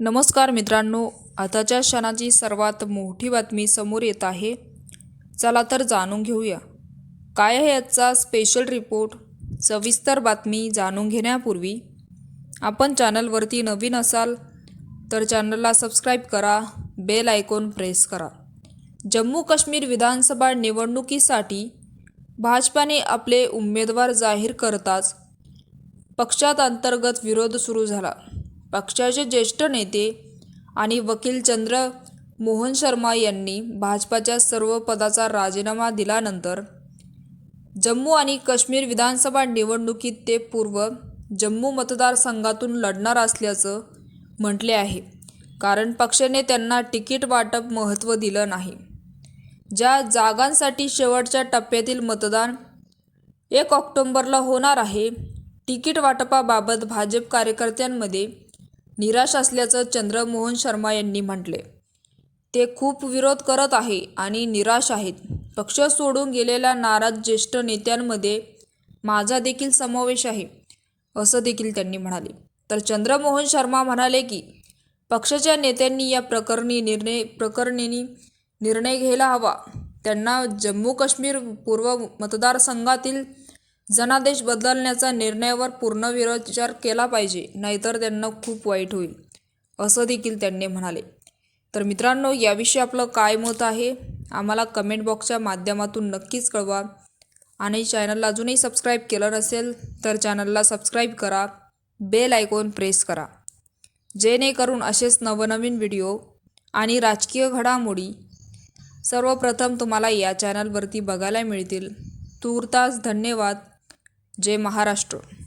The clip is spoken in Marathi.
नमस्कार मित्रांनो आताच्या क्षणाची सर्वात मोठी बातमी समोर येत आहे. चला तर जाणून घेऊया. काय आहे याचा स्पेशल रिपोर्ट सविस्तर बातमी जाणून घेण्यापूर्वी आपण चॅनलवरती नवीन असाल तर चॅनलला सबस्क्राईब करा बेल आयकॉन प्रेस करा. जम्मू काश्मीर विधानसभा निवडणुकीसाठी भाजपाने आपले उमेदवार जाहीर करताच पक्षात अंतर्गत विरोध सुरू झाला. पक्षाचे ज्येष्ठ नेते आणि वकील चंद्र मोहन शर्मा यांनी भाजपाच्या सर्व पदाचा राजीनामा दिल्यानंतर जम्मू आणि काश्मीर विधानसभा निवडणुकीत ते पूर्व जम्मू मतदारसंघातून लढणार असल्याचं म्हटले आहे. कारण पक्षाने त्यांना तिकीट वाटप महत्त्व दिलं नाही. ज्या जागांसाठी शेवटच्या टप्प्यातील मतदान एक ऑक्टोंबरला होणार आहे तिकीट वाटपाबाबत भाजप कार्यकर्त्यांमध्ये निराश असल्याचं चंद्रमोहन शर्मा यांनी म्हटले. ते खूप विरोध करत आहे आणि निराश आहेत. पक्ष सोडून गेलेल्या नाराज ज्येष्ठ नेत्यांमध्ये माझा देखील समावेश आहे असं देखील त्यांनी म्हणाले. तर चंद्रमोहन शर्मा म्हणाले की पक्षाच्या नेत्यांनी या प्रकरणी निर्णय प्रकरणी निर्णय घ्यायला हवा. त्यांना जम्मू काश्मीर पूर्व मतदारसंघातील जनादेश बदलण्याचा निर्णयावर पूर्ण विचार केला पाहिजे नाहीतर त्यांना खूप वाईट होईल असं देखील त्यांनी म्हणाले. तर मित्रांनो याविषयी आपलं काय मत आहे? आम्हाला कमेंट बॉक्सच्या माध्यमातून नक्कीच कळवा. आणि चॅनलला अजूनही सबस्क्राईब केलं नसेल तर चॅनलला सबस्क्राईब करा. बेल आयकॉन प्रेस करा. जेणेकरून असेच नवनवीन व्हिडिओ आणि राजकीय घडामोडी सर्वप्रथम तुम्हाला या चॅनलवरती बघायला मिळतील. तूर्तास धन्यवाद. जय महाराष्ट्र.